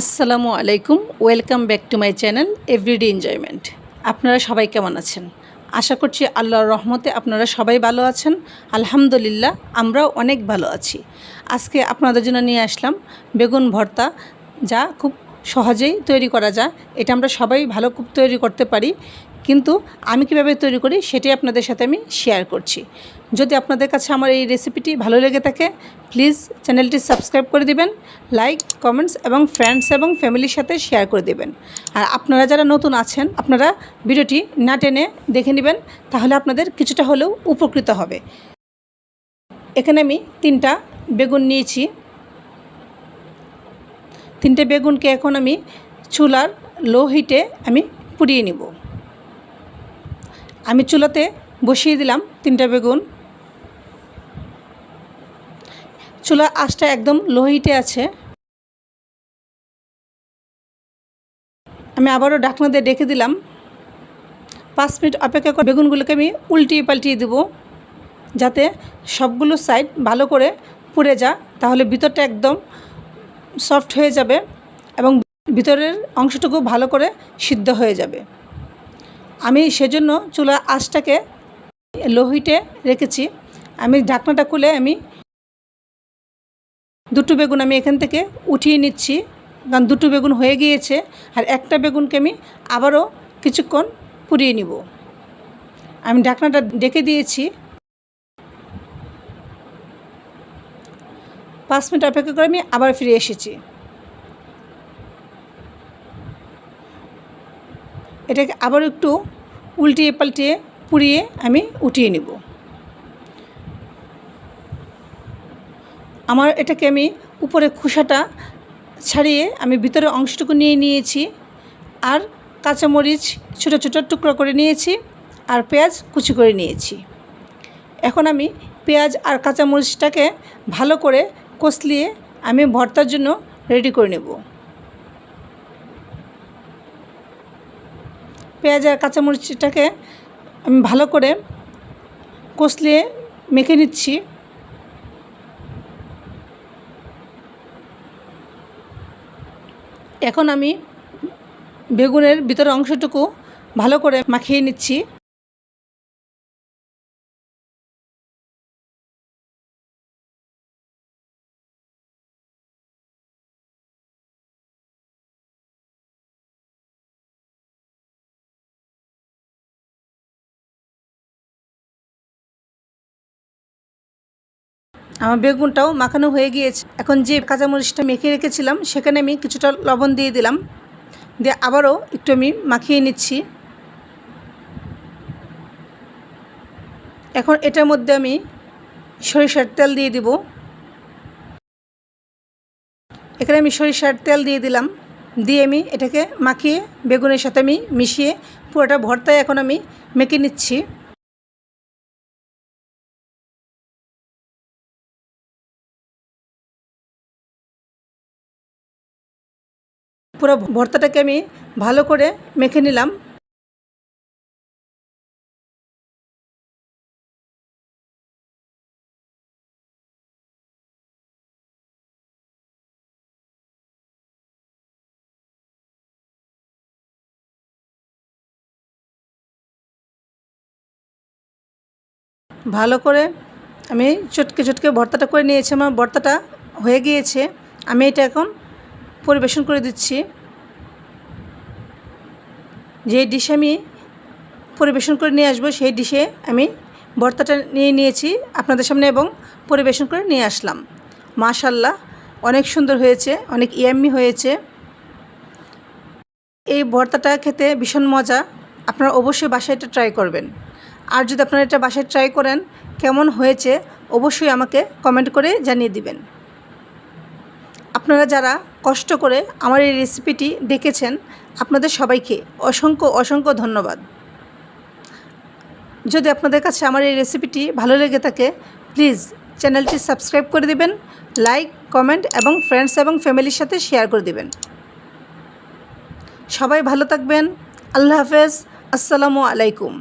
আসসালামু আলাইকুম, welcome back to my channel everyday enjoyment. আপনারা সবাই কেমন আছেন? আশা করছি আল্লাহর রহমতে আপনারা সবাই ভালো আছেন। আলহামদুলিল্লাহ, আমরাও অনেক ভালো আছি। আজকে আপনাদের জন্য নিয়ে আসলাম বেগুন ভর্তা, যা খুব সহজেই তৈরি করা যায়। এটা আমরা সবাই ভালো খুব তৈরি করতে পারি। কিন্তু আমি কীভাবে তৈরি করি সেটাই আপনাদের সাথে আমি শেয়ার করছি। যদি আপনাদের কাছে আমার এই রেসিপিটি ভালো লেগে থাকে প্লিজ চ্যানেলটি সাবস্ক্রাইব করে দিবেন লাইক কমেন্টস এবং ফ্রেন্ডস এবং ফ্যামিলির সাথে শেয়ার করে দিবেন। আর আপনারা যারা নতুন আছেন, আপনারা ভিডিওটি না টেনে দেখে নেবেন, তাহলে আপনাদের কিছুটা হলেও উপকৃত হবে। এখানে আমি তিনটা বেগুন নিয়েছি। তিনটে বেগুনকে এখন আমি চুলার লো হিটে আমি পুড়িয়ে নিব। আমি চুলাতে বসিয়ে দিলাম তিনটা বেগুন। চুলা আঁচটা একদম লো হিটে আছে। আমি আবারও ঢাকনা দিয়ে ডেকে দিলাম। পাঁচ মিনিট অপেক্ষা করে বেগুনগুলোকে আমি উল্টিয়ে পাল্টিয়ে দেবো, যাতে সবগুলো সাইড ভালো করে পুড়ে যা তাহলে ভিতরটা একদম সফট হয়ে যাবে এবং ভিতরের অংশটুকু ভালো করে সিদ্ধ হয়ে যাবে। আমি সেজন্য চুলা আঁচটাকে লো হিটে রেখেছি। আমি ঢাকনাটা খুলে আমি দুটো বেগুন আমি এখান থেকে উঠিয়ে নিচ্ছি। কারণ দুটো বেগুন হয়ে গিয়েছে আর একটা বেগুনকে আমি আবারও কিছুক্ষণ পুড়িয়ে নিব। আমি ঢাকনাটা ডেকে দিয়েছি। পাঁচ মিনিট অপেক্ষা করে আমি আবার ফিরে এসেছি। এটাকে আবার একটু উল্টিয়ে পাল্টিয়ে পুড়িয়ে আমি উঠিয়ে নিব। আমার এটাকে আমি উপরে খোসাটা ছাড়িয়ে আমি ভিতরে অংশটুকু নিয়ে নিয়েছি আর কাঁচামরিচ ছোটো ছোটো টুকরো করে নিয়েছি আর পেঁয়াজ কুচি করে নিয়েছি। এখন আমি পেঁয়াজ আর কাঁচামরিচটাকে ভালো করে কষলিয়ে আমি ভর্তার জন্য রেডি করে নেব। পেঁয়াজ আর কাঁচামরিচটাকে আমি ভালো করে কষলিয়ে মেখে নিচ্ছি। এখন আমি বেগুনের ভিতরের অংশটুকু ভালো করে মাখিয়ে নিচ্ছি। আমার বেগুনটাও মাখানো হয়ে গিয়েছে। এখন যে কাঁচামরিচটা মেখে রেখেছিলাম, সেখানে আমি কিছুটা লবণ দিয়ে দিলাম। দিয়ে আবারও একটু আমি মাখিয়ে নিচ্ছি। এখন এটার মধ্যে আমি সরিষার তেল দিয়ে দিব। এখানে আমি সরিষার তেল দিয়ে দিলাম। দিয়ে আমি এটাকে মাখিয়ে বেগুনের সাথে আমি মিশিয়ে পুরোটা ভর্তায় এখন আমি মেখে নিচ্ছি। পুরো ভর্তাটাকে আমি ভালো করে মেখে নিলাম। ভালো করে আমি চটকে চটকে ভর্তাটা করে নিয়েছি। আমার ভর্তাটা হয়ে গিয়েছে। আমি এটা এখন পরিবেশন করে দিচ্ছি। যে ডিশে আমি পরিবেশন করে নিয়ে আসব, সেই ডিশে আমি ভর্তাটা নিয়ে নিয়েছি আপনাদের সামনে এবং পরিবেশন করে নিয়ে আসলাম। মাশাল্লাহ অনেক সুন্দর হয়েছে, অনেক ইয়াম্মি হয়েছে। এই ভর্তাটা খেতে ভীষণ মজা, আপনারা অবশ্যই বাসায় এটা ট্রাই করবেন। আর যদি আপনারা এটা বাসায় ট্রাই করেন, কেমন হয়েছে, অবশ্যই আমাকে কমেন্ট করে জানিয়ে দিবেন। আপনারা যারা কষ্ট করে আমার এই রেসিপিটি দেখেছেন, আপনাদের সবাইকে অসংখ্য অসংখ্য ধন্যবাদ। যদি আপনাদের কাছে আমার এই রেসিপিটি ভালো লেগে থাকে প্লিজ চ্যানেলটি সাবস্ক্রাইব করে দিবেন লাইক কমেন্ট এবং ফ্রেন্ডস এবং ফ্যামিলির সাথে শেয়ার করে দিবেন। সবাই ভালো থাকবেন, আল্লাহ হাফেজ, আসসালামু আলাইকুম।